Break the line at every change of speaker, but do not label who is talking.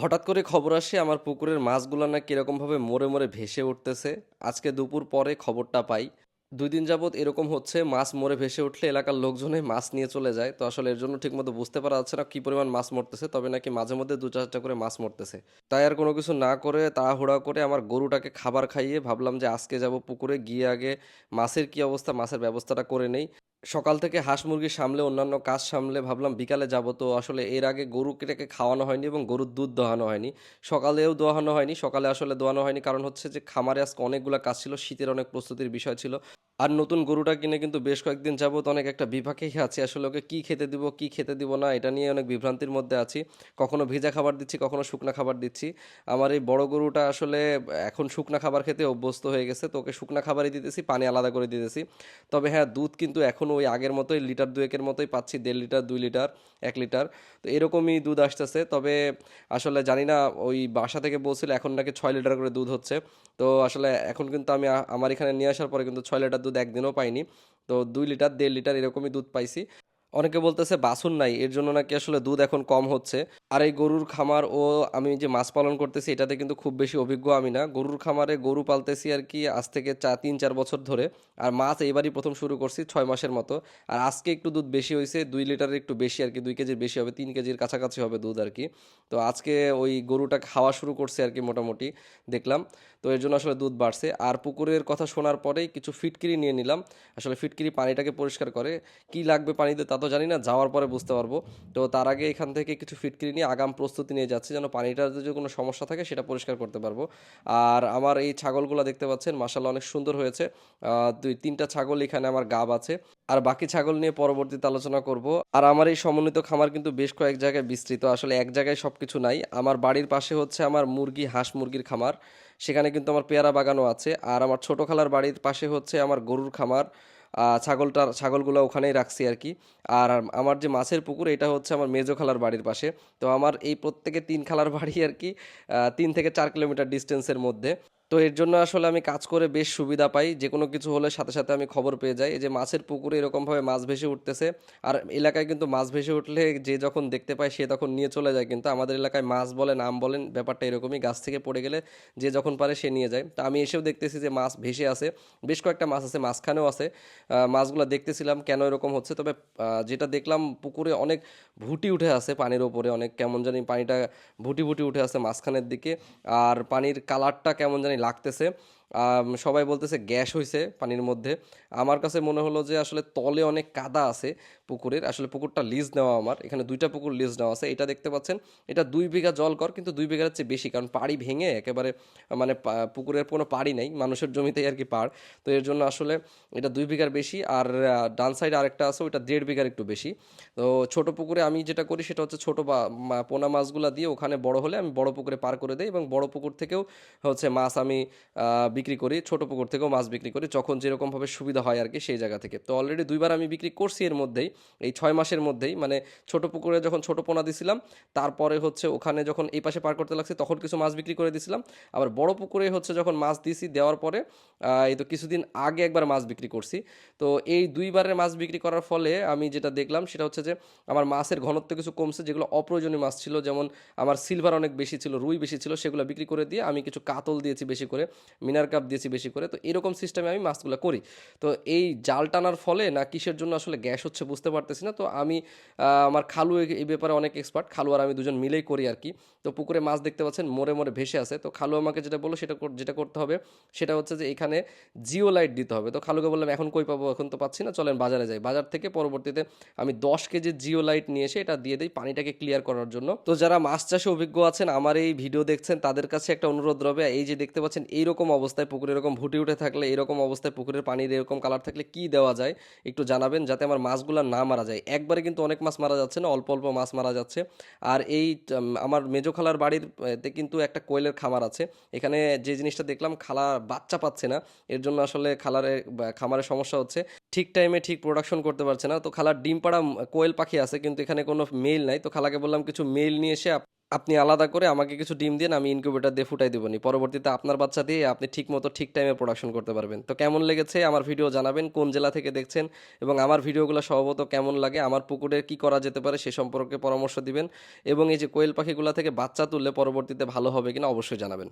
হঠাৎ করে খবর আসে আমার পুকুরের মাছগুলো না কীরকমভাবে মরে মরে ভেসে উঠতেছে। আজকে দুপুর পরে খবরটা পাই। দুই দিন যাবৎ এরকম হচ্ছে, মাছ মরে ভেসে উঠলে এলাকার লোকজনে মাছ নিয়ে চলে যায়। তো আসলে এর জন্য ঠিকমতো বুঝতে পারা যাচ্ছে না কী পরিমাণ মাছ মরতেছে, তবে নাকি মাঝে মধ্যে দু চারটা করে মাছ মরতেছে। তাই আর কোনো কিছু না করে তাড়াহুড়া করে আমার গরুটাকে খাবার খাইয়ে ভাবলাম যে আজকে যাব পুকুরে, গিয়ে আগে মাছের কি অবস্থা, মাছের ব্যবস্থাটা করে নেই। সকাল থেকে হাঁস মুরগি সামলে, অন্যান্য কাজ সামলে ভাবলাম বিকালে যাব। তো আসলে এর আগে গরুটাকে খাওয়ানো হয়নি এবং গরুর দুধ দোহানো হয়নি। সকালেও দোহানো হয়নি, সকালে আসলে দোয়ানো হয়নি। কারণ হচ্ছে যে খামারে আজকে অনেকগুলো কাজ ছিল, শীতের অনেক প্রস্তুতির বিষয় ছিল। আর নতুন গরুটা কিনে কিন্তু বেশ কয়েকদিন যাবত অনেক একটা বিপাকেই আছি। আসলে ওকে কী খেতে দিব, কী খেতে দিব না, এটা নিয়ে অনেক বিভ্রান্তির মধ্যে আছি। কখনো ভেজা খাবার দিচ্ছি, কখনো শুকনা খাবার দিচ্ছি। আমার এই বড় গরুটা আসলে এখন শুকনা খাবার খেতে অভ্যস্ত হয়ে গেছে, তো ওকে শুকনা খাবারই দিতেছি, পানি আলাদা করে দিতেছি। তবে হ্যাঁ দুধ কিন্তু এখন ওই আগের মতোই, লিটার দুয়েকের মতোই পাচ্ছি, দেড় লিটার, দুই লিটার, এক লিটার। তো এরকমই দুধ আসতেছে। তবে আসলে জানি না, ওই বাসা থেকে বলছিল এখন নাকি ছয় লিটার করে দুধ হচ্ছে। তো আসলে এখন কিন্তু আমি আমার এখানে নিয়ে আসার পরে কিন্তু ছয় লিটার দুধ একদিনও পাইনি। তো দুই লিটার দেড় লিটার এরকমই দুধ পাইছি। অনেকে বলতেছে বাছুর নাই, এর জন্য নাকি আসলে দুধ এখন কম হচ্ছে। আর এই গরুর খামার ও আমি যে মাছ পালন করতেছি, এটাতে কিন্তু খুব বেশি অভিজ্ঞ আমি না। গরুর খামারে গরু পালতেছি আর কি আজ থেকে চা, তিন, চার বছর ধরে। আর মাছ এইবারই প্রথম শুরু করছি ছয় মাসের মতো। আর আজকে একটু দুধ বেশি হয়েছে দুই লিটারের একটু বেশি আর কি, দুই কেজির বেশি হবে, তিন কেজির কাছাকাছি হবে দুধ আর কি। তো আজকে ওই গরুটা খাওয়া শুরু করছে আর কি মোটামুটি, দেখলাম। তো এর জন্য আসলে দুধ বাড়ছে। আর পুকুরের কথা শোনার পরেই কিছু ফিটকিরি নিয়ে নিলাম। আসলে ফিটকিরি পানিটাকে পরিষ্কার করে, কি লাগবে পানিতে তা তো জানি না, যাওয়ার পরে বুঝতে পারব। তো তার আগে এখান থেকে কিছু ফিটকিরি নিয়ে আগাম প্রস্তুতি নিয়ে যাচ্ছি যেন পানিটার যদি কোনো সমস্যা থাকে সেটা পরিষ্কার করতে পারব। আর আমার এই ছাগলগুলো দেখতে পাচ্ছেন মাসাল্লাহ অনেক সুন্দর হয়েছে। দুই, তিনটা ছাগল এখানে আমার গাব আছে। আর বাকি ছাগল নিয়ে পরবর্তীতে আলোচনা করব। আর আমার এই সমন্বিত খামার কিন্তু বেশ কয়েক জায়গায় বিস্তৃত, আসলে এক জায়গায় সব কিছু নাই। আমার বাড়ির পাশে হচ্ছে আমার মুরগি, হাঁস মুরগির খামার। সেখানে কিন্তু আমার পেয়ারা বাগানও আছে। আর আমার ছোটো খালার বাড়ির পাশে হচ্ছে আমার গরুর খামার। আহ, ছাগলটার ছাগলগুলো ওখানেই রাখছি আর কি। আর আমার যে মাছের পুকুর এটা হচ্ছে আমার মেজো খালার বাড়ির পাশে। তো আমার এই প্রত্যেকে তিন খালার বাড়ি আর কি তিন থেকে চার কিলোমিটার ডিস্টেন্সের মধ্যে। তো এর জন্য আসলে আমি কাজ করে বেশ সুবিধা পাই। যে কোনো কিছু হলে সাথে সাথে আমি খবর পেয়ে যাই। এই যে মাছের পুকুরে এরকমভাবে মাছ ভেসে উঠতেছে, আর এলাকায় কিন্তু মাছ ভেসে উঠলে যে যখন দেখতে পায় সে তখন নিয়ে চলে যায়। কিন্তু আমাদের এলাকায় মাছ বলেন, আম বলেন, ব্যাপারটা এরকমই। গাছ থেকে পড়ে গেলে যে যখন পারে সে নিয়ে যায়। তা আমি এসেও দেখতেছি যে মাছ ভেসে আছে বেশ কয়েকটা মাছ আছে, মাঝখানেও আছে। মাছগুলো দেখতেছিলাম কেন এরকম হচ্ছে। তবে যেটা দেখলাম পুকুরে অনেক ভুটি উঠে আছে পানির ওপরে। অনেক কেমন জানি পানিটা ভুটি ভুটি উঠে আছে মাঝখানের দিকে। আর পানির কালারটা কেমন জানি লাগতেছে। সবাই বলতেছে গ্যাস হয়েছে পানির মধ্যে। আমার কাছে মনে হলো যে আসলে তলে অনেক কাদা আছে পুকুরের, আসলে পুকুরটা লিজ নেওয়া আমার। এখানে দুইটা পুকুর লিজ নেওয়া আছে। এটা দেখতে পাচ্ছেন, এটা দুই বিঘা জল কর, কিন্তু দুই বিঘার চেয়ে বেশি, কারণ পাড়ি ভেঙে একেবারে মানে পুকুরের কোনো পাড়ি নেই, মানুষের জমিতেই আর কি পাড়। তো এর জন্য আসলে এটা দুই বিঘার বেশি, আর ডান সাইডে আরেকটা আছে, ওইটা দেড় বিঘার একটু বেশি। তো ছোট পুকুরে আমি যেটা করি সেটা হচ্ছে ছোটো বা পোনা মাছগুলো দিয়ে ওখানে বড় হলে আমি বড় পুকুরে পার করে দিই, এবং বড় পুকুর থেকেও হচ্ছে মাছ আমি বিক্রি করি, ছোট পুকুর থেকেও মাছ বিক্রি করি, যখন যেরকমভাবে সুবিধা হয় আর কি সেই জায়গা থেকে। তো অলরেডি দুইবার আমি বিক্রি করছি এর মধ্যেই, এই ছয় মাসের মধ্যেই মানে ছোট পুকুরে যখন ছোট পোনা দিছিলাম, তারপরে হচ্ছে ওখানে যখন এই পাশে পার করতে লাগছে, তখন কিছু মাছ বিক্রি করে দিছিলাম। আবার বড় পুকুরে হচ্ছে যখন মাছ দিছি, দেওয়ার পরে এই তো কিছুদিন আগে একবার মাছ বিক্রি করছি। তো এই দুইবারের মাছ বিক্রি করার ফলে আমি যেটা দেখলাম, সেটা হচ্ছে যে, আমার মাছের ঘনত্ব কিছু কমছে, যেগুলো অপ্রয়োজনীয় মাছ ছিল, যেমন আমার সিলভার অনেক বেশি ছিল, রুই বেশি ছিল, সেগুলো বিক্রি করে দিয়ে আমি কিছু কাতল দিয়েছি বেশি করে, মিনার কাপ দিয়েছি বেশি করে, তো এরকম সিস্টেমে আমি মাছগুলো করি। তো এই জাল টানার ফলে না কিসের জন্য আসলে গ্যাস হচ্ছে বুঝতে পারতেছি না, তো আমি আমার খালু এই ব্যাপারে অনেক এক্সপার্ট খালু আর আমি দুজন মিলেই করি আর কি। তো পুকুরে মাছ দেখতে পাচ্ছেন, মোড়ে মোড়ে ভেসে আছে তো খালু আমাকে যেটা বলল সেটা যেটা করতে হবে, সেটা হচ্ছে যে এখানে জিও লাইট দিতে হবে। তো খালুকে বললাম, এখন কই পাবো? এখন তো পাচ্ছি না, চলেন বাজারে যাই। বাজার থেকে পরবর্তীতে আমি দশ কেজি জিও লাইট নিয়ে এসে এটা দিয়ে দিই পানিটাকে ক্লিয়ার করার জন্য। তো যারা মাছ চাষে অভিজ্ঞ আছেন, আমার এই ভিডিও দেখছেন, তাদের কাছে একটা অনুরোধ রবে এই যে দেখতে পাচ্ছেন, এইরকম অবস্থায় পুকুরে এরকম ভুটি উঠে থাকলে এরকম অবস্থায় পুকুরের পানির এরকম কালার থাকলে কি দেওয়া যায়? একটু জানাবেন যাতে আমার মাছগুলো না মারা যায়। একবারে কিন্তু অনেক মাছ মারা যাচ্ছে না অল্প অল্প মাছ মারা যাচ্ছে। আর এই আমার মেজো খালার বাড়ির আহ, তে কিন্তু একটা কোয়েলের খামার আছে। এখানে যে জিনিসটা দেখলাম খালা বাচ্চা পাচ্ছে না। এর জন্য আসলে খালারে বা খামারের সমস্যা হচ্ছে। ঠিক টাইমে ঠিক প্রোডাকশন করতে পারছে না। তো খালার ডিম পাড়া কোয়েল পাখি আছে কিন্তু এখানে কোনো মেল নাই। তো খালাকে বললাম কিছু মেল নিয়ে এসে আপনি আলাদা করে আমাকে কিছু ডিম দিন, আমি ইনকিউবেটর দিয়ে ফুটাই দেবনি পরবর্তীতে আপনার বাচ্চা দিয়ে আপনি ঠিক মতো ঠিক টাইমে প্রোডাকশন করতে পারবেন। তো কেমন লেগেছে আমার ভিডিও জানাবেন, কোন জেলা থেকে দেখছেন এবং আমার ভিডিওগুলো স্বভাবত কেমন লাগে, আমার পুকুরে কি করা যেতে পারে সে সম্পর্কে পরামর্শ দিবেন এবং এই যে কোয়েল পাখিগুলো থেকে বাচ্চা তুললে পরবর্তীতে ভালো হবে কিনা অবশ্যই জানাবেন।